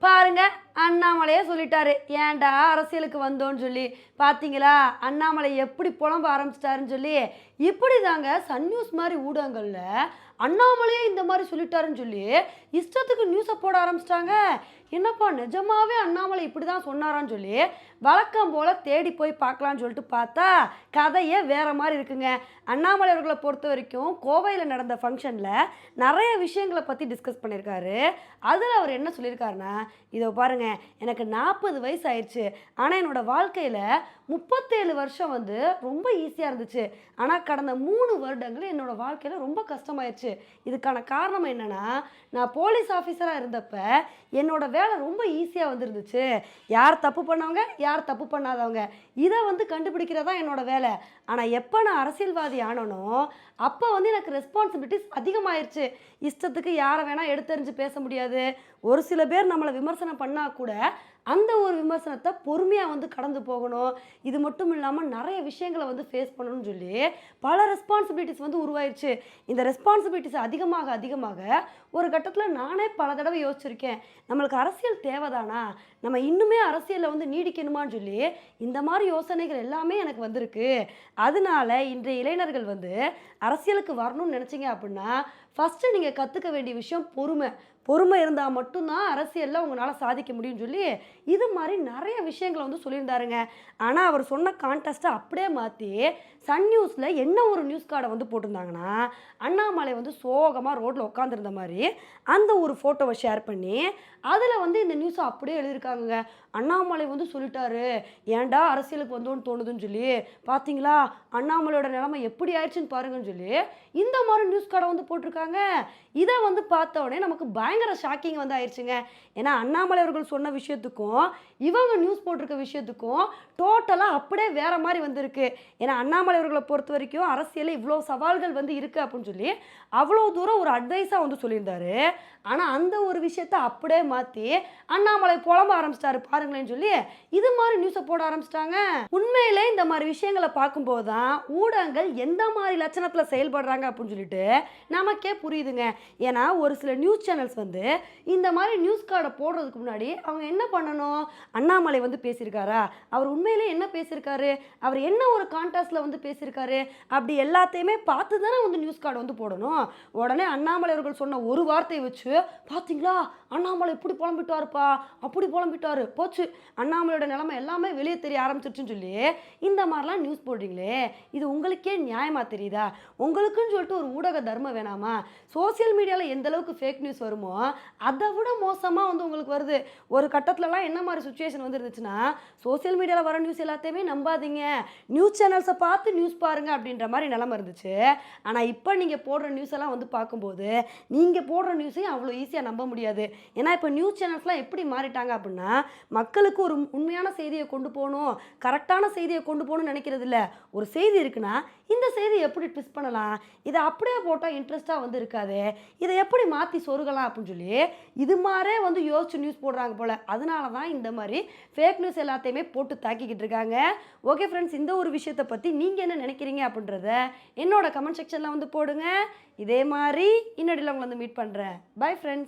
Pa பாருங்க அண்ணாமலையே சொல்லிட்டாரு. ஏன்டா அரசியலுக்கு வந்தோன்னு சொல்லி. பார்த்தீங்களா அண்ணாமலை எப்படி புலம்ப ஆரம்பிச்சிட்டாருன்னு சொல்லி. இப்படி தாங்க சன் நியூஸ் மாதிரி ஊடகங்களில் அண்ணாமலையே இந்த மாதிரி சொல்லிட்டாருன்னு சொல்லி இஷ்டத்துக்கு நியூஸை போட ஆரம்பிச்சிட்டாங்க. என்னப்பா நிஜமாவே அண்ணாமலை இப்படி தான் சொன்னாரான்னு சொல்லி வழக்கம் போல் தேடி போய் பார்க்கலான்னு சொல்லிட்டு பார்த்தா கதையே வேற மாதிரி இருக்குங்க. அண்ணாமலை அவர்களை பொறுத்த வரைக்கும் கோவையில் நடந்த ஃபங்க்ஷனில் நிறைய விஷயங்களை பற்றி டிஸ்கஸ் பண்ணியிருக்காரு. அதில் அவர் என்ன சொல்லியிருக்காருன்னா இதோ பாருங்க எனக்கு நாற்பது வயசு ஆயிடுச்சு ஆனால் என்னோட வாழ்க்கையில் முப்பத்தேழு வருஷம் வந்து ரொம்ப ஈஸியாக இருந்துச்சு. ஆனால் கடந்த மூணு வருடங்கள் என்னோடய வாழ்க்கையில் ரொம்ப கஷ்டமாயிருச்சு. இதுக்கான காரணம் என்னென்னா நான் போலீஸ் ஆஃபீஸராக இருந்தப்ப என்னோடய வேலை ரொம்ப ஈஸியாக வந்துருந்துச்சு. யார் தப்பு பண்ணவங்க யார் தப்பு பண்ணாதவங்க இதை வந்து கண்டுபிடிக்கிறதா என்னோடய வேலை. ஆனால் எப்போ நான் அரசியல்வாதி ஆனனோ அப்போ வந்து எனக்கு ரெஸ்பான்சிபிலிட்டிஸ் அதிகமாயிருச்சு. இஷ்டத்துக்கு யாரை வேணால் எடுத்தறிஞ்சு பேச முடியாது. ஒரு சில பேர் நம்மளை விமர்சனம் பண்ணால் கூட அந்த ஒரு விமர்சனத்தை பொறுமையாக வந்து கடந்து போகணும். இது மட்டும் இல்லாமல் நிறைய விஷயங்களை வந்து ஃபேஸ் பண்ணணும்னு சொல்லி பல ரெஸ்பான்சிபிலிட்டிஸ் வந்து உருவாயிருச்சு. இந்த ரெஸ்பான்சிபிலிட்டிஸ் அதிகமாக அதிகமாக ஒரு கட்டத்தில் நானே பல தடவை யோசிச்சிருக்கேன். நம்மளுக்கு அரசியல் தேவைதானா? நம்ம இன்னுமே அரசியலில் வந்து நீடிக்கணுமான்னு சொல்லி இந்த மாதிரி யோசனைகள் எல்லாமே எனக்கு வந்திருக்கு. அதனால இன்றைய இளைஞர்கள் வந்து அரசியலுக்கு வரணும்னு நினச்சிங்க அப்படின்னா ஃபஸ்ட்டு நீங்கள் கற்றுக்க வேண்டிய விஷயம் பொறுமை. பொறுமை இருந்தால் மட்டும்தான் அரசியலில் உங்களால் சாதிக்க முடியும்னு சொல்லி இது மாதிரி நிறைய விஷயங்களை வந்து சொல்லியிருந்தாருங்க. ஆனால் அவர் சொன்ன கான்டெஸ்ட்டை அப்படியே மாற்றி சன் நியூஸில் என்ன ஒரு நியூஸ் கார்டை வந்து போட்டிருந்தாங்கன்னா அண்ணாமலை வந்து சோகமாக ரோட்டில் உட்காந்துருந்த மாதிரி அந்த ஒரு ஃபோட்டோவை ஷேர் பண்ணி அதில் வந்து இந்த நியூஸை அப்படியே எழுதியிருக்காங்க அண்ணாமலை வந்து சொல்லிட்டாரு ஏன்டா அரசியலுக்கு வந்தோன்னு தோணுதுன்னு சொல்லி பார்த்தீங்களா அண்ணாமலையோட நிலைமை எப்படி ஆயிடுச்சுன்னு பாருங்கன்னு சொல்லி இந்த மாதிரி நியூஸ் கார்டை வந்து போட்டிருக்காங்க. இதை வந்து பார்த்த உடனே நமக்கு பயங்கர ஷாக்கிங் வந்து ஆயிடுச்சுங்க. ஏன்னா அண்ணாமலை அவர்கள் சொன்ன விஷயத்துக்கும் இவங்க நியூஸ் போட்டிருக்க விஷயத்துக்கும் டோட்டலாக அப்படியே வேற மாதிரி வந்திருக்கு. ஏன்னா அண்ணாமலை அவர்களை பொறுத்த வரைக்கும் அரசியலில் இவ்வளோ சவால்கள் வந்து இருக்குது அப்படின்னு சொல்லி அவ்வளோ தூரம் ஒரு அட்வைஸாக வந்து சொல்லியிருந்தாரு. ஆனால் அந்த ஒரு விஷயத்த அப்படியே மாற்றி அண்ணாமலை புலம்ப ஆரம்பிச்சிட்டாரு பாருங்களேன்னு சொல்லி இது மாதிரி நியூஸை போட ஆரம்பிச்சிட்டாங்க. உண்மையிலே இந்த மாதிரி விஷயங்களை பார்க்கும்போது தான் ஊடகங்கள் எந்த மாதிரி லட்சணத்தில் செயல்படுறாங்க அப்படின்னு சொல்லிட்டு நமக்கே புரியுதுங்க. ஏன்னா ஒரு சில நியூஸ் சேனல்ஸ் வந்து வந்து இந்த மாதிரி நியூஸ் கார்டை போடுறதுக்கு முன்னாடி அவங்க என்ன பண்ணணும்? அண்ணாமலை வந்து பேசியிருக்காரா? அவர் உண்மையிலே என்ன பேசியிருக்காரு? அவர் என்ன ஒரு கான்டாஸ்டில் வந்து பேசியிருக்காரு? அப்படி எல்லாத்தையுமே பார்த்து தானே வந்து நியூஸ் கார்டு வந்து போடணும். உடனே அண்ணாமலை அவர்கள் சொன்ன ஒரு வார்த்தையை வச்சு பார்த்தீங்களா அண்ணாமலை இப்படி புலம்பிட்டாருப்பா. அப்படி புலம்பிட்டாரு. போச்சு. அண்ணாமலையோட நிலைமை எல்லாமே வெளியே தெரிய ஆரம்பிச்சிருச்சுன்னு சொல்லி இந்த மாதிரிலாம் நியூஸ் போடுறீங்களே. இது உங்களுக்கே நியாயமாக தெரியுதா? உங்களுக்குன்னு சொல்லிட்டு ஒரு ஊடக தர்மம் வேணாமா? சோஷியல் மீடியாவில் எந்த அளவுக்கு ஃபேக் நியூஸ் வருமோ அதை விட மோசமாக வந்து உங்களுக்கு வருது. ஒரு கட்டத்துலலாம் என்ன மாதிரி சுச்சுவேஷன் வந்துருந்துச்சுன்னா சோஷியல் மீடியாவில் வர நியூஸ் எல்லாத்தையுமே நம்பாதீங்க. நியூஸ் சேனல்ஸை பார்த்து நியூஸ் பாருங்கள் அப்படின்ற மாதிரி நிலம இருந்துச்சு. ஆனால் இப்போ நீங்கள் போடுற நியூஸ் எல்லாம் வந்து பார்க்கும்போது நீங்கள் போடுற நியூஸையும் அவ்வளோ ஈஸியாக நம்ப முடியாது. ஏன்னா இப்போ நியூஸ் சேனல்ஸ்லாம் எப்படி மாறிட்டாங்க அப்படின்னா மக்களுக்கு ஒரு உண்மையான செய்தியை கொண்டு போகணும் கரெக்டான செய்தியை கொண்டு போகணும்னு நினைக்கிறது இல்லை. ஒரு செய்தி இருக்குன்னா இந்த செய்தி எப்படி ட்விஸ்ட் பண்ணலாம்? இதை அப்படியே போட்டால் இன்ட்ரெஸ்ட்டாக வந்து இருக்காது. இதை எப்படி மாற்றி சொருகலாம் அப்படின்னு சொல்லி இது மாதிரியே வந்து யோசிச்சு நியூஸ் போடுறாங்க போல். அதனால தான் இந்த மாதிரி ஃபேக் நியூஸ் எல்லாத்தையுமே போட்டு தாக்கிக்கிட்டு இருக்காங்க. ஓகே ஃப்ரெண்ட்ஸ் இந்த ஒரு விஷயத்தை பற்றி நீங்கள் என்ன நினைக்கிறீங்க அப்படின்றத என்னோட கமெண்ட் செக்ஷனில் வந்து போடுங்க. இதே மாதிரி இன்னடியில் உங்களை வந்து மீட் பண்ணுறேன் பை ஃப்ரெண்ட்ஸ்